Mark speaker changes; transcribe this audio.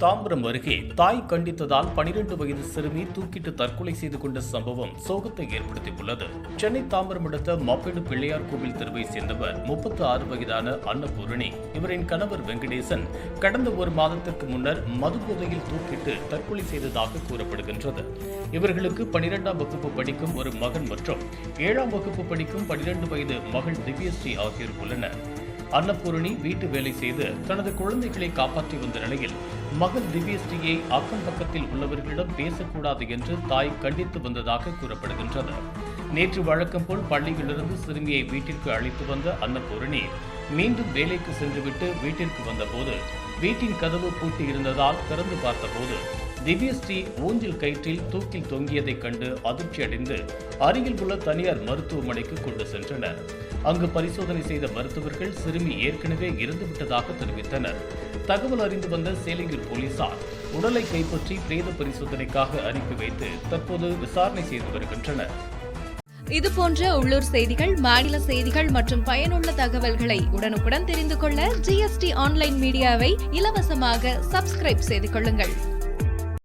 Speaker 1: தாம்பரம் அருகே தாய் கண்டித்ததால் 12 வயது சிறுமி தூக்கிட்டு தற்கொலை செய்து கொண்ட சம்பவம் சோகத்தை ஏற்படுத்தியுள்ளது. சென்னை தாம்பரம் அடுத்த மப்பேடு பிள்ளையார் கோவில் தெருவை சேர்ந்தவர் முப்பத்தி ஆறு வயதான அன்னபூரணி. இவரின் கணவர் வெங்கடேசன் கடந்த ஒரு மாதத்திற்கு முன்னர் மது போதையில் தூக்கிட்டு தற்கொலை செய்ததாக கூறப்படுகின்றது. இவர்களுக்கு பனிரெண்டாம் வகுப்பு படிக்கும் ஒரு மகன் மற்றும் ஏழாம் வகுப்பு படிக்கும் 12 வயது மகள் திவ்யஸ்ரீ ஆகியோர் உள்ளனர். அன்னபூரணி வீட்டு வேலை செய்து தனது குழந்தைகளை காப்பாற்றி வந்த நிலையில் மகள் திவ்யஸ்ரீயை அக்கம் பக்கத்தில் உள்ளவர்களிடம் பேசக்கூடாது என்று தாய் கண்டித்து வந்ததாக கூறப்படுகின்றது. நேற்று வழக்கம் போல் பள்ளியிலிருந்து சிறுமியை வீட்டிற்கு அழைத்து வந்த அன்னபூரணி மீண்டும் வேலைக்கு சென்றுவிட்டு வீட்டிற்கு வந்தபோது வீட்டின் கதவு பூட்டி இருந்ததால் திறந்து பார்த்தபோது திவ்யஸ்ரீ ஊஞ்சில் கயிற்றில் தூக்கில் தொங்கியதைக் கண்டு அதிர்ச்சியடைந்து அருகில் உள்ள தனியார் மருத்துவமனைக்கு கொண்டு சென்றனர். அங்கு பரிசோதனை செய்த மருத்துவர்கள் சிறுமி ஏற்கனவே இறந்துவிட்டதாக தெரிவித்தனர். தகவல் அறிந்து வந்த சேலையூர் போலீசார் உடலை கைப்பற்றி பிரேத பரிசோதனைக்காக அனுப்பி வைத்து தற்போது விசாரணை செய்து வருகின்றனர்.
Speaker 2: இது போன்ற உள்ளூர் செய்திகள் மாநில செய்திகள் மற்றும் பயனுள்ள தகவல்களை உடனுக்குடன் தெரிந்து கொள்ள ஜிஎஸ்டி ஆன்லைன் மீடியாவை இலவசமாக சப்ஸ்கிரைப் செய்து கொள்ளுங்கள்.